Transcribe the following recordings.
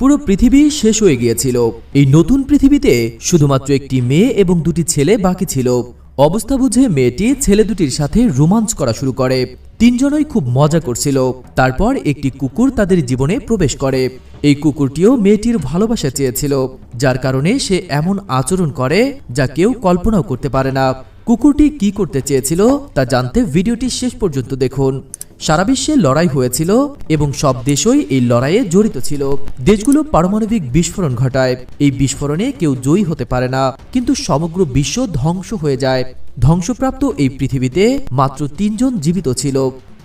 পুরো পৃথিবী শেষ হয়ে গিয়েছিল। এই নতুন পৃথিবীতে শুধুমাত্র একটি মেয়ে এবং দুটি ছেলে বাকি ছিল। অবস্থা বুঝে মেয়েটি ছেলে দুটির সাথে রোমাঞ্চ করা শুরু করে। তিনজনই খুব মজা করছিল। তারপর একটি কুকুর তাদের জীবনে প্রবেশ করে। এই কুকুরটিও মেয়েটির ভালোবাসা চেয়েছিল, যার কারণে সে এমন আচরণ করে যা কেউ কল্পনাও করতে পারে না। কুকুরটি কি করতে চেয়েছিল তা জানতে ভিডিওটি শেষ পর্যন্ত দেখুন। সারা বিশ্বে লড়াই হয়েছিল এবং সব দেশই এই লড়াইয়ে জড়িত ছিল। দেশগুলো পারমাণবিক বিস্ফোরণ ঘটায়। এই বিস্ফোরণে কেউ জয়ী হতে পারে না, কিন্তু সমগ্র বিশ্ব ধ্বংস হয়ে যায়। ধ্বংসপ্রাপ্ত এই পৃথিবীতে মাত্র তিনজন জীবিত ছিল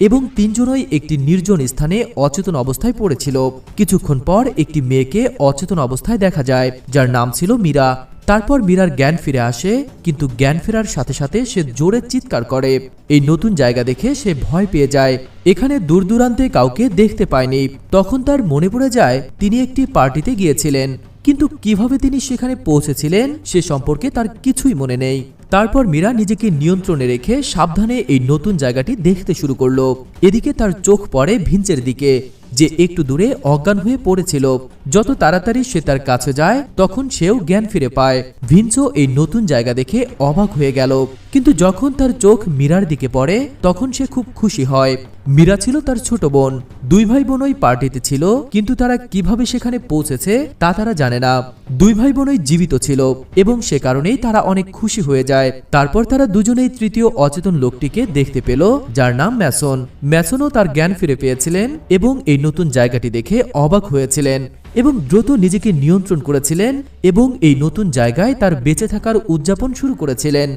এবং তিনজনই একটি নির্জন স্থানে অচেতন অবস্থায় পড়েছিল। কিছুক্ষণ পর একটি মেয়েকে অচেতন অবস্থায় দেখা যায়, যার নাম ছিল মীরা। তারপর মীরার জ্ঞান ফিরে আসে, কিন্তু জ্ঞান ফেরার সাথে সাথে সে জোরে চিৎকার করে। এই নতুন জায়গা দেখে সে ভয় পেয়ে যায়। এখানে দূর দূরান্তে কাউকে দেখতে পায়নি। তখন তার মনে পড়ে যায়, তিনি একটি পার্টিতে গিয়েছিলেন। কিন্তু কীভাবে তিনি সেখানে পৌঁছেছিলেন, সে সম্পর্কে তার কিছুই মনে নেই। তারপর মীরা নিজেকে নিয়ন্ত্রণে রেখে সাবধানে এই নতুন জায়গাটি দেখতে শুরু করল। এদিকে তার চোখ পড়ে ভিঞ্চের দিকে। যে একটু দূরে অজ্ঞান হয়ে পড়েছিল। যত তাড়াতাড়ি সে তার কাছে যায়, তখন সেও জ্ঞান ফিরে পায়। ভিনসো এই নতুন জায়গা দেখে অবাক হয়ে গেল। কিন্তু যখন তার চোখ মীরার দিকে পড়ে, তখন সে খুব খুশি হয়। মীরা ছিল তার ছোট বোন। দুই ভাই বোনই পার্টিতে ছিল, কিন্তু তারা কীভাবে সেখানে পৌঁছেছে তা তারা জানে না। দুই ভাই বোনই জীবিত ছিল এবং সে কারণেই তারা অনেক খুশি হয়ে যায়। তারপর তারা দুজনেই তৃতীয় অচেতন লোকটিকে দেখতে পেল, যার নাম ম্যাসন। ম্যাসনও তার জ্ঞান ফিরে পেয়েছিলেন এবং এই নতুন জায়গাটি দেখে অবাক হয়েছিলেন এবং দ্রুত নিজেকে নিয়ন্ত্রণ করেছিলেন এবং এই নতুন জায়গায় তার বেঁচে থাকার উদযাপন শুরু করেছিলেন।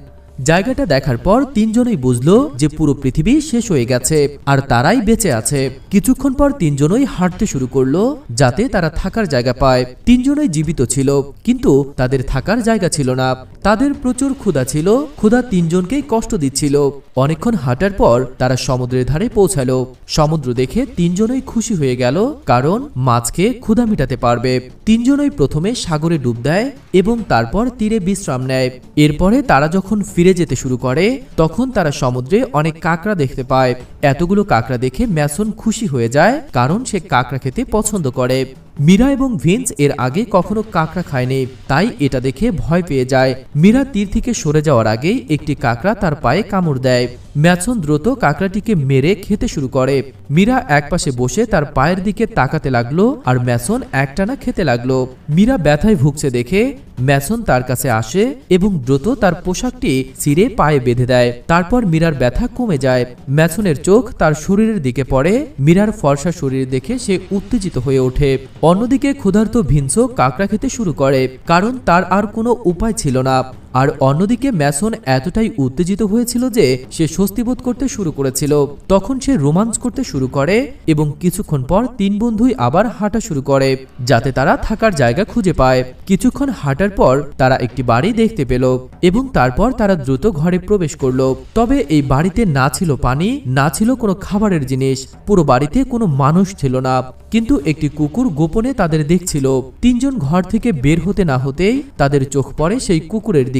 জায়গাটা দেখার পর তিনজনই বুঝলো যে পুরো পৃথিবী শেষ হয়ে গেছে, আর তারাই বেঁচে আছে। কিছুক্ষণ পর তিনজনই হাঁটতে শুরু করল, যাতে তারা থাকার জায়গা পায়। তিনজনই জীবিত ছিল, কিন্তু তাদের থাকার জায়গা ছিল না। তাদের প্রচুর ক্ষুধা ছিল, ক্ষুধা তিনজনকেই কষ্ট দিচ্ছিল। অনেকক্ষণ হাঁটার পর তারা সমুদ্রের ধারে পৌঁছালো। সমুদ্র দেখে তিনজনই খুশি হয়ে গেল, কারণ মাছকে ক্ষুধা মেটাতে পারবে। তিনজনই প্রথমে সাগরে ডুব দেয় এবং তারপর তীরে বিশ্রাম নেয়। এরপরে তারা যখন ফিরে যেতে শুরু করে, তখন তারা সমুদ্রে অনেক কাঁকড়া দেখতে পায়। এতগুলো কাঁকড়া দেখে ম্যাসন খুশি হয়ে যায়, কারণ সে কাঁকড়া খেতে পছন্দ করে। মীরা এবং ভিন্স এর আগে কখনো কাঁকড়া খায়নি, তাই এটা দেখে ভয় পেয়ে যায়। মীরা তীর থেকে সরে যাওয়ার আগেই একটি কাঁকড়া তার পায়ে কামড় দেয়। ম্যাথন দ্রুত কাঁকড়াটিকে মেরে খেতে শুরু করে। মীরা একপাশে বসে তার পায়ের দিকে তাকাতে লাগল আর ম্যাসন একটানা খেতে লাগল। মীরা ব্যথায় ভুগছে দেখে ম্যাসন তার কাছে আসে এবং দ্রুত তার পোশাকটি ছিঁড়ে পায়ে বেঁধে দেয়। তারপর মীরার ব্যথা কমে যায়। ম্যাসনের চোখ তার শরীরের দিকে পড়ে। মীরার ফর্সা শরীর দেখে সে উত্তেজিত হয়ে ওঠে। অন্যদিকে ক্ষুধার্ত ভিনসো কাঁকড়া খেতে শুরু করে কারণ তার আর কোনো উপায় ছিল না। আর অন্যদিকে ম্যাসন এতটাই উত্তেজিত হয়েছিল যে সে স্বস্তিবোধ করতে শুরু করেছিল। তখন সে রোমাঞ্চ করতে শুরু করে এবং কিছুক্ষণ পর তিন বন্ধুই আবার হাঁটা শুরু করে, যাতে তারা থাকার জায়গা খুঁজে পায়। কিছুক্ষণ হাঁটার পর তারা একটি বাড়ি দেখতে পেল এবং তারপর তারা দ্রুত ঘরে প্রবেশ করল। তবে এই বাড়িতে না ছিল পানি, না ছিল কোনো খাবারের জিনিস, পুরো বাড়িতে কোনো মানুষ ছিল না। কিন্তু একটি কুকুর গোপনে তাদের দেখছিল। তিনজন ঘর থেকে বের হতে না হতেই তাদের চোখ পড়ে সেই কুকুরের দিকে।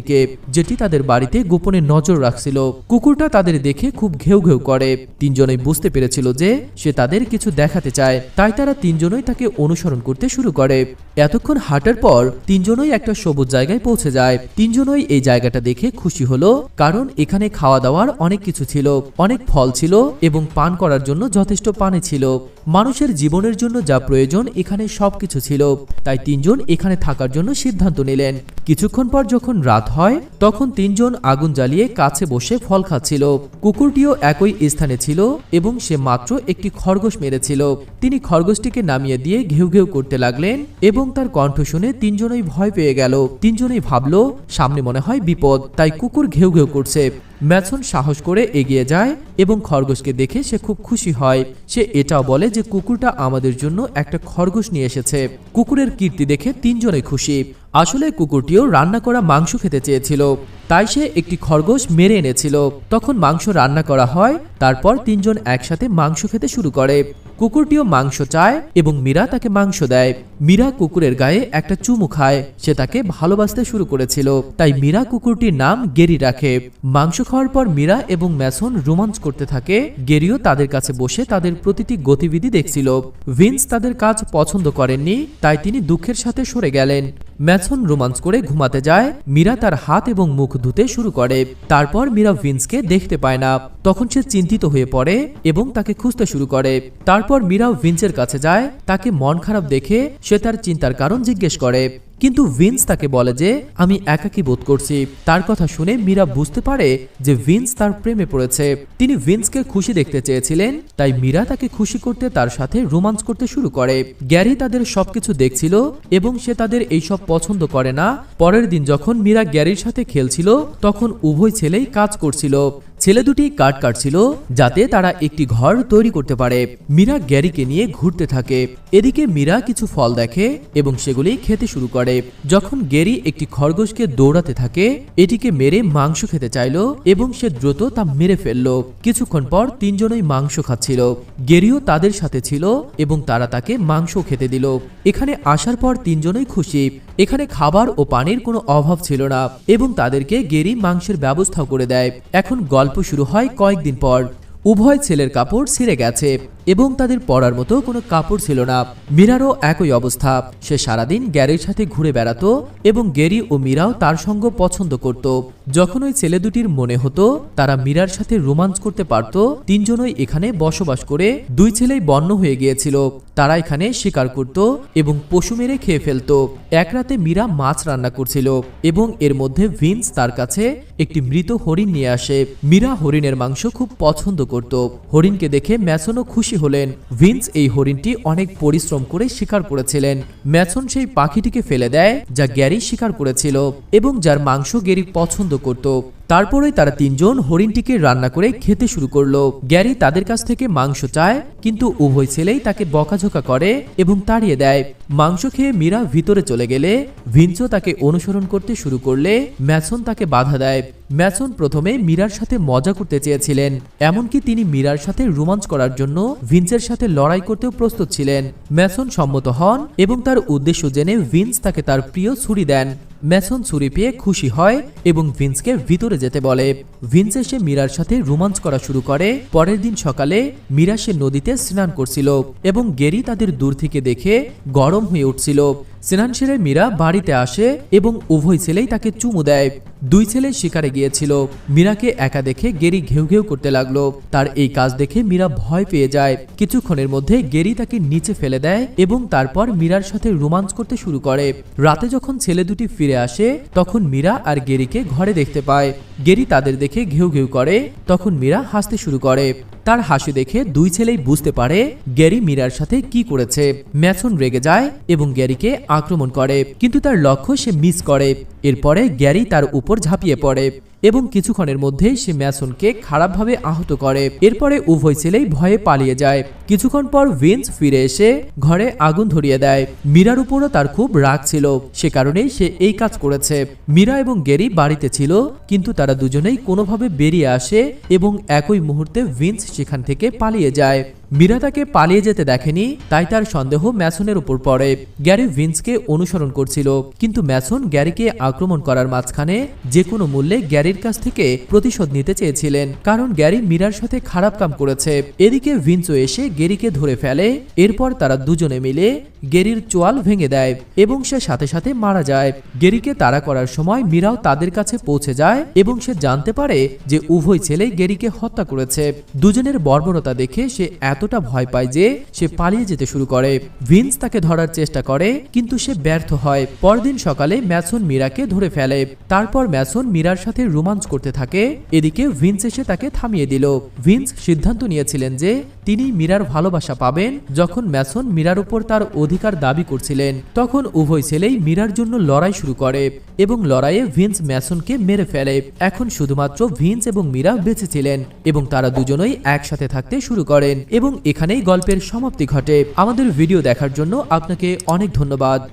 যেটি তাদের বাড়িতে গোপনে নজর রাখছিল। কুকুরটা তাদের দেখে খুব ঘেউ ঘেউ করে। তিনজনেই বুঝতে পেরেছিল যে সে তাদের কিছু দেখাতে চায়। তাই তারা তিনজনই তাকে অনুসরণ করতে শুরু করে। এতক্ষণ হাঁটার পর তিনজনই একটা সবুজ জায়গায় পৌঁছে যায়। তিনজনই এই জায়গাটা দেখে খুশি হলো, কারণ এখানে খাওয়া দাওয়ার অনেক কিছু ছিল, অনেক ফল ছিল এবং পান করার জন্য যথেষ্ট পানি ছিল। মানুষের জীবনের জন্য যা প্রয়োজন এখানে সবকিছু ছিল। তাই তিনজন এখানে থাকার জন্য সিদ্ধান্ত নিলেন। কিছুক্ষণ পর যখন রাত হয়, তখন তিনজন আগুন জ্বালিয়ে কাছে বসে ফল খাচ্ছিল। কুকুরটিও একই স্থানে ছিল এবং সে মাত্র একটি খরগোশ মেরেছিল। তিনি খরগোশটিকে নামিয়ে দিয়ে ঘেউ ঘেউ করতে লাগলেন এবং তার কণ্ঠ শুনে তিনজনই ভয় পেয়ে গেল। তিনজনই ভাবলো, সামনে মনে হয় বিপদ, তাই কুকুর ঘেউ ঘেউ করছে। ম্যাথন সাহস করে এগিয়ে যায় এবং খরগোশকে দেখে সে খুব খুশি হয়। সে এটাও বলে যে কুকুরটা আমাদের জন্য একটা খরগোশ নিয়ে এসেছে। কুকুরের কীর্তি দেখে তিনজনে খুশি। আসলে কুকুরটিও রান্না করা মাংস খেতে চেয়েছিল। তাই সে একটি খরগোশ মেরে এনেছিল। তখন মাংস রান্না করা হয়, তারপর তিনজন একসাথে মাংস খেতে শুরু করে। কুকুরটিও মাংস চায় এবং মীরা তাকে মাংস দেয়। মীরা কুকুরের গায়ে একটা চুমু খায়। সে তাকে ভালোবাসতে শুরু করেছিল। তাই মীরা কুকুরটির নাম গেরি রাখে। মাংস খাওয়ার পর মীরা এবং ম্যাসন রোমাঞ্চ করতে থাকে। গেরিও তাদের কাছে বসে তাদের প্রতিটি গতিবিধি দেখছিল। ভিন্স তাদের কাজ পছন্দ করেননি, তাই তিনি দুঃখের সাথে সরে গেলেন। ম্যাথন রোমান্স করে ঘুমাতে যায়, মীরা তার হাত এবং মুখ ধুতে শুরু করে। তারপর মীরা ভিন্সকে দেখতে পায় না। তখন সে চিন্তিত হয়ে পড়ে এবং তাকে খুঁজতে শুরু করে। তারপর মীরা ভিন্সের কাছে যায়, তাকে মন খারাপ দেখে সে তার চিন্তার কারণ জিজ্ঞেস করে। কিন্তু ভিন্স তাকে বলে যে, আমি একাকী বোধ করছি। তার কথা শুনে মীরা বুঝতে পারে যে ভিন্স তার প্রেমে পড়েছে। তিনি ভিন্সকে খুশি দেখতে চেয়েছিলেন, তাই মীরা তাকে খুশি করতে তার সাথে রোমান্স করতে শুরু করে। গ্যারি তাদের সবকিছু দেখছিল এবং সে তাদের এইসব পছন্দ করে না। পরের দিন যখন মীরা গ্যারির সাথে খেলছিল, তখন উভয় ছেলেই কাজ করছিল। ছেলে দুটি কাঠ কাটছিল যাতে তারা একটি ঘর তৈরি করতে পারে। মীরা গ্যারিকে নিয়ে ঘুরতে থাকে। এদিকে মীরা কিছু ফল দেখে এবং সেগুলি খেতে শুরু করে। যখন গেরি একটি খরগোশকে দৌড়াতে থাকে, এটিকে মেরে মাংস খেতে চাইল এবং সে দ্রুত তা মেরে ফেলল। কিছুক্ষণ পর তিনজনই মাংস খাচ্ছিল। গেরিও তাদের সাথে ছিল এবং তারা তাকে মাংস খেতে দিল। এখানে আসার পর তিনজনই খুশি। এখানে খাবার ও পানির কোনো অভাব ছিল না এবং তাদেরকে গেরি মাংসের ব্যবস্থাও করে দেয়। এখন গল্প শুরু হয় কয়েকদিন পর। উভয় ছেলের কাপড় ছিঁড়ে গেছে এবং তাদের পরার মতো কোনো কাপড় ছিল না। মীরারও একই অবস্থা। সে সারাদিন গ্যারির সাথে ঘুরে বেড়াতো এবং গেরি ও মীরাও তার সঙ্গ পছন্দ করত। যখন ওই ছেলে দুটির মনে হতো, তারা মীরার সাথে রোমাঞ্চ করতে পারত, তিনজনই এখানে বসবাস করে, দুই ছেলেই বন্য হয়ে গিয়েছিল। তারা এখানে শিকার করত এবং পশু মেরে খেয়ে ফেলতো। এক রাতে মীরা মাছ রান্না করছিল এবং এর মধ্যে ভিন্স তার কাছে একটি মৃত হরিণ নিয়ে আসে। মীরা হরিণের মাংস খুব পছন্দ করত। হরিণকে দেখে ম্যাসনও খুশি হলেন। ভিন্স এই হরিণটি অনেক পরিশ্রম করে শিকার করেছিলেন। ম্যাসন সেই পাখিটিকে ফেলে দেয়, যা গ্যারি শিকার করেছিল এবং যার মাংস গেরি পছন্দ করত। তারপরে তারা তিনজন হরিণটিকে রান্না করে খেতে শুরু করল। গ্যারি তাদের কাছ থেকে মাংস চায়, কিন্তু উভয় ছেলেই তাকে বকাঝোকা করে এবং তাড়িয়ে দেয়। মাংস খেয়ে মীরা ভিতরে চলে গেলে ভিঞ্চো তাকে অনুসরণ করতে শুরু করলে ম্যাসন তাকে বাধা দেয়। ম্যাসন প্রথমে মীরার সাথে মজা করতে চেয়েছিলেন, এমনকি তিনি মীরার সাথে রোমাঞ্চ করার জন্য ভিন্সের সাথে লড়াই করতেও প্রস্তুত ছিলেন। ম্যাসন সম্মত হন এবং তার উদ্দেশ্য জেনে ভিন্স তাকে তার প্রিয় ছুরি দেন। ম্যাসন ছুরি পেয়ে খুশি হয় এবং ভিন্সকে ভিতরে যেতে বলে। ভিন্স এসে মীরার সাথে রোমাঞ্চ করা শুরু করে। পরের দিন সকালে মীরা সে নদীতে স্নান করছিল এবং গেরি তাদের দূর থেকে দেখে গরম হয়ে উঠছিল। স্নান সেরে মীরা বাড়িতে আসে এবং উভয় ছেলেই তাকে চুমু দেয়। দুই ছেলে শিকারে গিয়েছিল। মীরাকে একা দেখে গেরি ঘেউ ঘেউ করতে লাগল। তার এই কাজ দেখে মীরা ভয় পেয়ে যায়। কিছুক্ষণের মধ্যে গেরি তাকে নিচে ফেলে দেয় এবং তারপর মীরার সাথে রোমাঞ্চ করতে শুরু করে। রাতে যখন ছেলে দুটি ফিরে আসে, তখন মীরা আর গেরিকে ঘরে দেখতে পায়। গেরি তাদের দেখে ঘেউ ঘেউ করে, তখন মীরা হাসতে শুরু করে। তার হাসি দেখে দুই ছেলেই বুঝতে পারে গ্যারি মীরার সাথে কি করেছে। ম্যাথন রেগে যায় এবং গ্যারিকে আক্রমণ করে, কিন্তু তার লক্ষ্য সে মিস করে। এরপরে গ্যারি তার উপর ঝাঁপিয়ে পড়ে। এবং কিছুক্ষণের মধ্যেই সে ম্যাসনকে খারাপভাবে আহত করে। এরপরে উভয় ছেলেই ভয়ে পালিয়ে যায়। কিছুক্ষণ পর ভিন্স ফিরে এসে ঘরে আগুন ধরিয়ে দেয়। মীরার উপরও তার খুব রাগ ছিল। সে কারণেই সে এই কাজ করেছে। মীরা এবং গেরি বাড়িতে ছিল, কিন্তু তারা দুজনেই কোনোভাবে বেরিয়ে আসে এবং একই মুহূর্তে ভিন্স সেখান থেকে পালিয়ে যায়। মীরা তাকে পালিয়ে যেতে দেখেনি, তাই তার সন্দেহ ম্যাসনের উপর পড়ে। গ্যারি ভিন্সকে অনুসরণ করছিল, কিন্তু ম্যাসন গ্যারিকে আক্রমণ করার মাঝখানে যে কোনো মূল্যে গ্যারির কাছ থেকে প্রতিশোধ নিতে চেয়েছিলেন, কারণ গ্যারি মীরার সাথে খারাপ কাম করেছে। এদিকে ভিন্সও এসে গ্যারিকে ধরে ফেলে, এরপর তারা দুজনে মিলে গেরির চোয়াল ভেঙে দেয় এবং সে সাথে সাথে মারা যায়। গেরিকে তাড়া করার সময় মীরাও তাদের কাছে পৌঁছে যায় এবং সে জানতে পারে যে উভয় ছেলে গেরিকে হত্যা করেছে। দুজনের বর্বরতা দেখে সে এতটা ভয় পায় যে সে পালিয়ে যেতে শুরু করে। ভিন্স তাকে ধরার চেষ্টা করে, কিন্তু সে ব্যর্থ হয়। পরদিন সকালে ম্যাসন মীরাকে ধরে ফেলে। তারপর ম্যাসন মীরার সাথে রোমাঞ্চ করতে থাকে। এদিকে ভিন্স এসে তাকে থামিয়ে দিল। ভিন্স সিদ্ধান্ত নিয়েছিলেন যে তিনি মীরার ভালোবাসা পাবেন যখন ম্যাসন মীরার উপর তার অধিকার দাবি করছিলেন। তখন উভয় ছেলেই মীরার জন্য লড়াই শুরু করে এবং লড়াইয়ে ভিন্স ম্যাসনকে মেরে ফেলে। এখন শুধুমাত্র ভিন্স এবং মীরা বেঁচেছিলেন এবং তারা দুজনেই একসাথে থাকতে শুরু করেন এবং এখানেই গল্পের সমাপ্তি ঘটে। আমাদের ভিডিও দেখার জন্য আপনাকে অনেক ধন্যবাদ।